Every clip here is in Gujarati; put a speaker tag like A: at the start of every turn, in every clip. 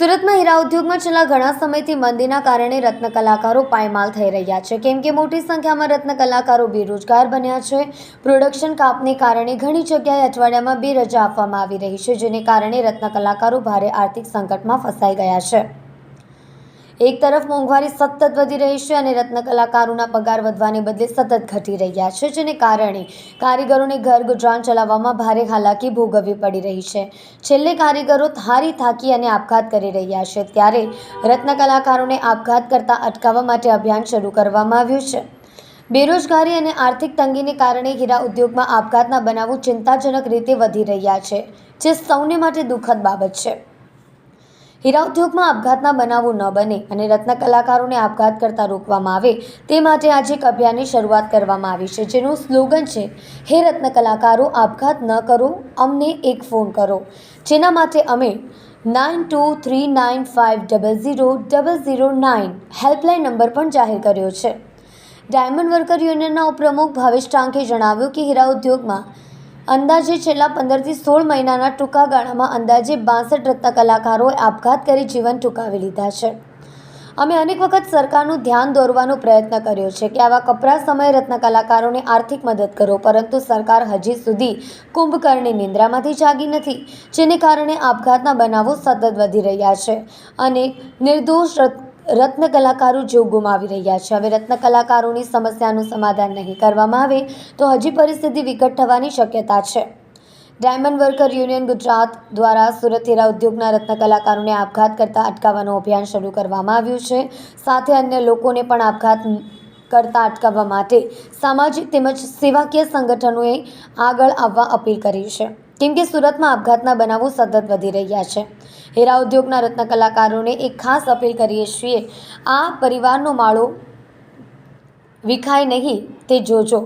A: સુરતમાં હીરા ઉદ્યોગમાં છેલ્લા ઘણા સમયથી મંદીના કારણે રત્ન કલાકારો પાયમાલ થઈ રહ્યા છે. કેમ કે મોટી સંખ્યામાં રત્ન કલાકારો બેરોજગાર બન્યા છે. પ્રોડક્શન કાપને કારણે ઘણી જગ્યાએ અઠવાડિયામાં બે રજા આપવામાં આવી રહી છે, જેને કારણે રત્ન કલાકારો ભારે આર્થિક સંકટમાં ફસાઈ ગયા છે. એક તરફ મોંઘવારી સતત વધી રહી છે અને રત્ન કલાકારોના પગાર વધવાને બદલે સતત ઘટી રહ્યા છે, જેને કારણે કારીગરોને ઘર ગુજરાન ચલાવવામાં ભારે હાલાકી ભોગવવી પડી રહી છે. છેલ્લે કારીગરો થારી થાકી અને આપઘાત કરી રહ્યા છે, ત્યારે રત્ન કલાકારોને આપઘાત કરતા અટકાવવા માટે અભિયાન શરૂ કરવામાં આવ્યું છે. બેરોજગારી અને આર્થિક તંગીને કારણે હીરા ઉદ્યોગમાં આપઘાતના બનાવો ચિંતાજનક રીતે વધી રહ્યા છે, જે સૌને માટે દુઃખદ બાબત છે. હીરા ઉદ્યોગમાં આપઘાતના બનાવો ન બને અને રત્ન કલાકારોને આપઘાત કરતા રોકવામાં આવે, તે માટે આજે એક અભિયાનની શરૂઆત કરવામાં આવી છે, જેનું સ્લોગન છે, હે રત્ન કલાકારો, આપઘાત ન કરો, અમને એક ફોન કરો. જેના માટે અમે nine two three nine five double zero double zero nine helpline number પણ જાહેર કર્યો છે. ડાયમંડ વર્કર યુનિયનના ઉપપ્રમુખ ભાવેશ ટાંકે જણાવ્યું કે હીરા ઉદ્યોગમાં અંદાજે છેલ્લા પંદરથી સોળ મહિનાના ટૂંકા ગાળામાં અંદાજે બાસઠ રત્ન કલાકારોએ આપઘાત કરી જીવન ટૂંકાવી લીધા છે. અમે અનેક વખત સરકારનું ધ્યાન દોરવાનો પ્રયત્ન કર્યો છે કે આવા કપરા સમયે રત્ન કલાકારોને આર્થિક મદદ કરો, પરંતુ સરકાર હજી સુધી કુંભકર્ણની નિંદ્રામાંથી જાગી નથી, જેને કારણે આપઘાતના બનાવો સતત વધી રહ્યા છે અને નિર્દોષ રત્ન કલાકારો જીવ ગુમાવી રહ્યા છે. હવે રત્ન કલાકારોની સમસ્યાનું સમાધાન નહીં કરવામાં આવે તો હજી પરિસ્થિતિ વિકટ થવાની શક્યતા છે. ડાયમંડ વર્કર યુનિયન ગુજરાત દ્વારા સુરત હીરા ઉદ્યોગના રત્ન કલાકારોને આપઘાત કરતા અટકાવવાનું અભિયાન શરૂ કરવામાં આવ્યું છે. સાથે અન્ય લોકોને પણ આપઘાત કરતા અટકાવવા માટે સામાજિક તેમજ સેવાકીય સંગઠનોએ આગળ આવવા અપીલ કરી છે. કેમ કે સુરતમાં આપઘાતના બનાવો સતત વધી રહ્યા છે. હીરા ઉદ્યોગના રત્ન કલાકારોને એક ખાસ અપીલ કરીએ છીએ, આ પરિવારનો માળો વિખાય નહીં, તે જોજો.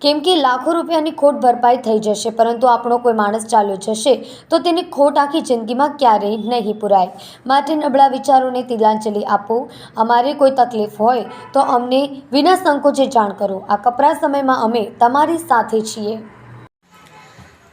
A: કેમ કે લાખો રૂપિયાની ખોટ ભરપાઈ થઈ જશે, પરંતુ આપણો કોઈ માણસ ચાલ્યો જશે, તો તેની ખોટ આખી જિંદગીમાં ક્યારેય નહીં પુરાય. માટે નબળા વિચારોને તિલાંજલિ આપો. અમારે કોઈ તકલીફ હોય, તો અમને વિના સંકોચે જાણ કરો. આ કપરા સમયમાં અમે તમારી સાથે છીએ.